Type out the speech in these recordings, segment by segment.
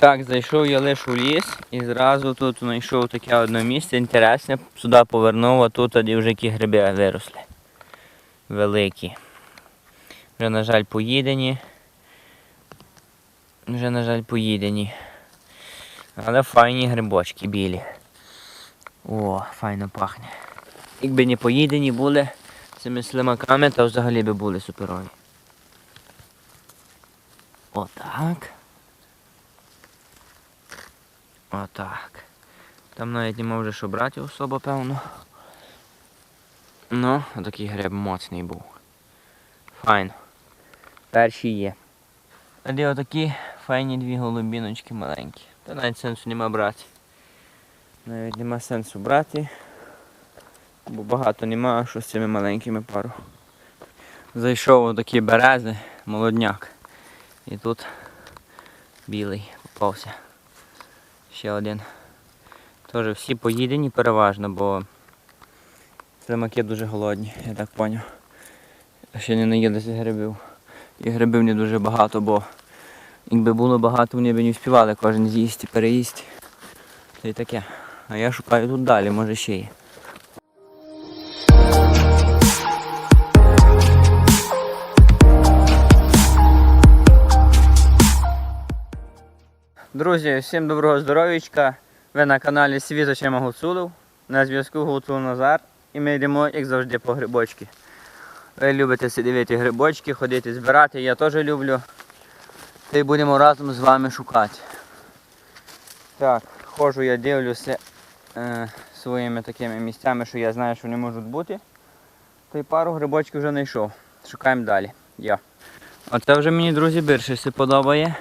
Так, зайшов я лише у ліс і зразу тут знайшов таке одне місце інтересне. Сюди повернув, а тут тоді вже які гриби виросли. Великі. Вже, на жаль, поїдені. Вже, на жаль, поїдені. Але файні грибочки білі. О, файно пахне. Якби не поїдені були цими слимаками, то взагалі би були суперові. Отак. Отак. Там навіть нема вже що брати особо, певно. Ну, такий гриб моцний був. Файно. Перші є. Тоді отакі файні дві голубіночки маленькі. Та навіть сенсу нема брати. Навіть нема сенсу брати. Бо багато нема, що з цими маленькими пару. Зайшов у такі берези, молодняк. І тут білий попався. Ще один. Теж всі поїдені переважно, бо слимаки дуже голодні, я так поняв. Ще не наїлися грибів. І грибів не дуже багато, бо якби було багато, вони б не вспівали кожен з'їсти, переїсти. Та й таке. А я шукаю тут далі, може ще є. Друзі, всім доброго здоров'ячка. Ви на каналі Світ очима На зв'язку Гуцул Назар. І ми йдемо, як завжди, по грибочки. Ви любите сидіти грибочки, ходити збирати, я теж люблю. Й будемо разом з вами шукати. Так, ходжу я дивлюся е, своїми такими місцями, що я знаю, що вони можуть бути. Та й пару грибочків вже знайшов. Шукаємо далі. Я. Оце вже мені, друзі, більше подобає.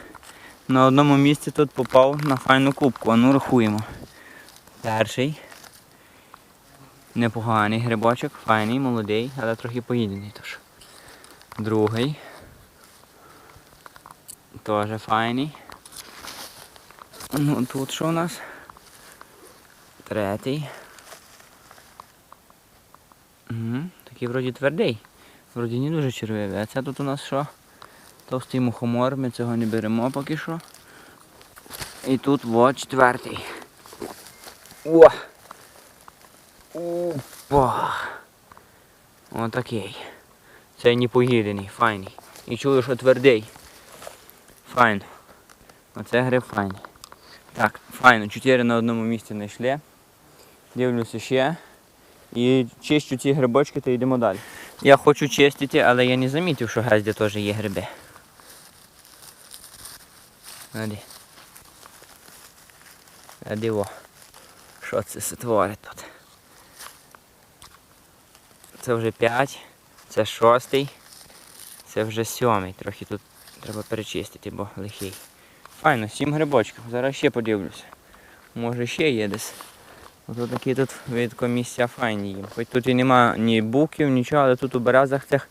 На одному місці тут попав на файну кубку. А ну рахуємо. Перший. Непоганий грибочок, файний, молодий, але трохи поїдений тож. Другий. Теж файний. Ну тут що у нас? Третій. Угу. Такий вроді твердий. Вроді не дуже червивий. А це тут у нас що? Товстий мухомор, ми цього не беремо поки що. І тут вот четвертий. О! Опа! Отакий. Цей не файний. І чую, що твердий. Файн. Оце гриб файний. Так, файно, чотири на одному місці знайшли. Дивлюся ще. І чищу ці грибочки та йдемо далі. Я хочу чистити, але я не замітив, що газді теж є гриби. Ади. А диво. Що це сотворить тут? Це вже 5, це шостий, це вже сьомий. Трохи тут треба перечистити, бо лихий. Файно, сім грибочків. Зараз ще подивлюся. Може ще є десь. Ось такі тут видко місця файні їм. Хоч тут і нема ні буків, нічого, але тут у березах цих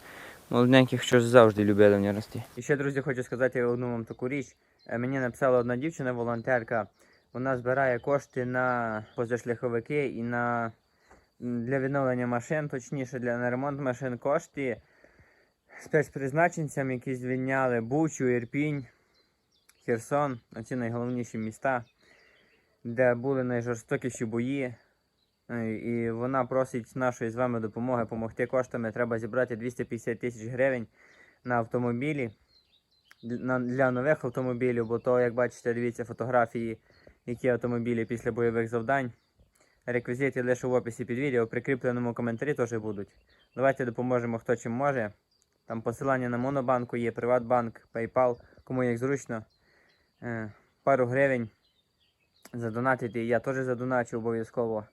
молоденьких щось завжди любили вони рости. І ще, друзі, хочу сказати одну вам таку річ. Е, Мені написала одна дівчина, волонтерка. Вона збирає кошти на позашляховики і на для відновлення машин, точніше для на ремонт машин кошти спецпризначенцям, які звільняли Бучу, Ірпінь, Херсон, оці найголовніші міста, де були найжорстокіші бої. Е, І вона просить нашої з вами допомоги допомогти коштами. Треба зібрати 250 тисяч гривень на автомобілі для нових автомобілів, бо то, як бачите, дивіться фотографії, які автомобілі після бойових завдань. Реквізити лише в описі під відео, в прикріпленому коментарі теж будуть. Давайте допоможемо хто чим може. Там посилання на Монобанку є, Приватбанк, PayPal, кому як зручно. Е, Пару гривень задонатити. Я теж задоначу обов'язково.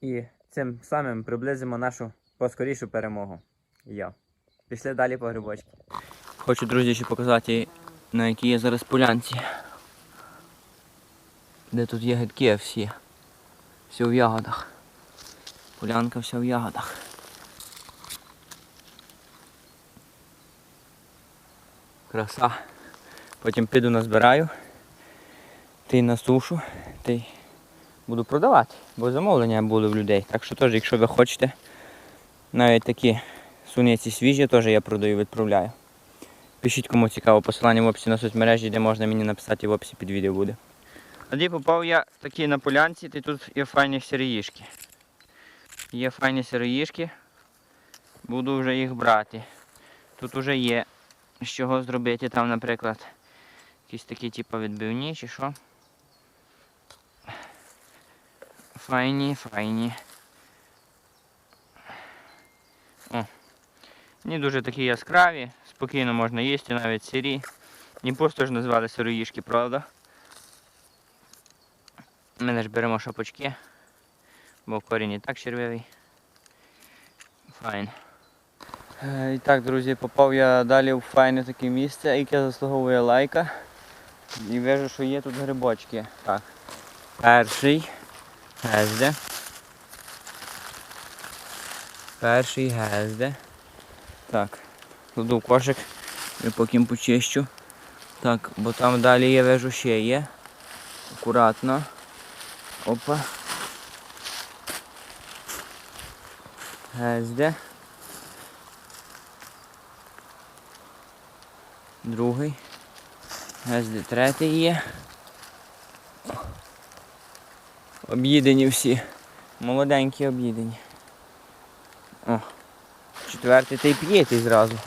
І цим самим приблизимо нашу поскорішу перемогу. Я. Пішли далі по грибочки. Хочу, друзі, ще показати, на якій я зараз полянці. Де тут є гидки всі. Все в ягодах. Полянка вся в ягодах. Краса. Потім піду назбираю. Ти на сушу. Ти буду продавати, бо замовлення були в людей. Так що теж, якщо ви хочете, навіть такі суниці свіжі теж я продаю, відправляю. Пишіть, кому цікаво посилання в описі на соцмережі, де можна мені написати в описі під відео буде. Тоді попав я такий на полянці, і тут є файні сироїшки. Є файні сироїшки. Буду вже їх брати. Тут вже є з чого зробити. Там, наприклад, якісь такі типу відбивні чи що. Файні, файні. Не дуже такі яскраві, спокійно можна їсти, навіть сирі. Дніпро теж назвали сироїшки, правда? Ми ж беремо шапочки, бо корінь і так червивий. Файн. Е, І так, друзі, попав я далі в файне таке місце, яке заслуговує лайка. І вижу, що є тут грибочки. Так. Перший. Гезде. Перший гезде. Так. Кладу кошик і потім почищу. Так, бо там далі я вижу ще є. Акуратно. Опа. Гезде. Другий. Гезде третій є. Об'їдені всі. Молоденькі об'їдені. О. Четвертий та й п'єтий зразу.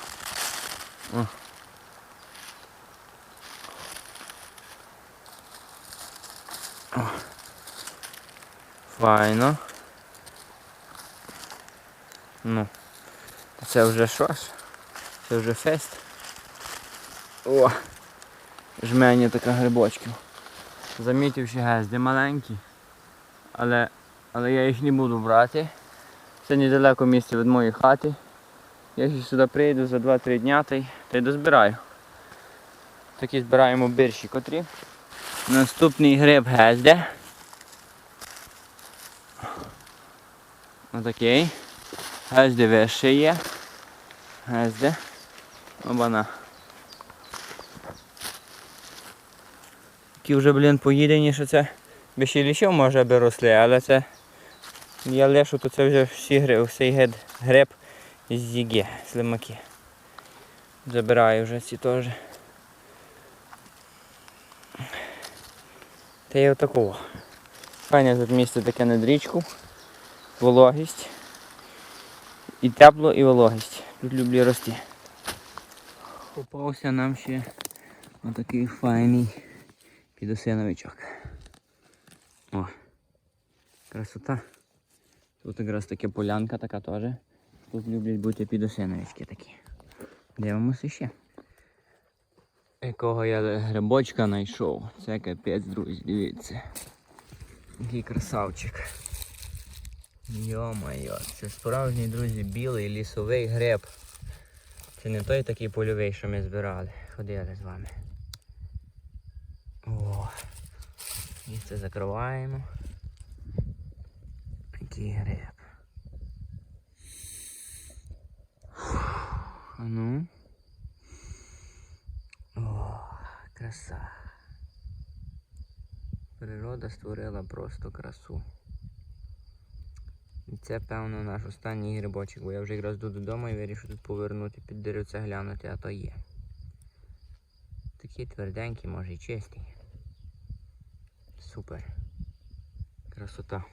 Файно. Ну. Це вже що ж? Це вже фест. О! Жмені така грибочків. Замітив ще гезди маленькі. Але, але я їх не буду брати. Це недалеко місце від моєї хати. Я ще сюди прийду за 2-3 дня та й, та й дозбираю. Такі збираємо бирші котрі. Наступний гриб гезде. Отакий. Гезде вище є. Гезде. Обана. Такі вже, блін, поїдені, що це ще ліщов може би росли, але це я лишу, то це вже всі гриб, всій гриб, гриб слимаки. Забираю вже ці теж. Та й отакого. Файне тут місце таке над річку. Вологість. І тепло, і вологість. Тут люблю рости. Попався нам ще отакий файний підосиновичок. О, красота. Тут якраз таке полянка така теж. Тут люблять бути підосиновички такі. Дивимося ще. Якого я грибочка знайшов. Це капець, друзі, дивіться. Який красавчик. Йо-моє, це справжній, друзі, білий лісовий гриб. Це не той такий польовий, що ми збирали. Ходили з вами. О. Місце закриваємо. Який гриб. А ну. О, краса. Природа створила просто красу. І це, певно, наш останній грибочок, бо я вже якраз йду додому і вирішив тут повернути під деревце глянути, а то є. Такий тверденький, може і чистий. Супер. Красота.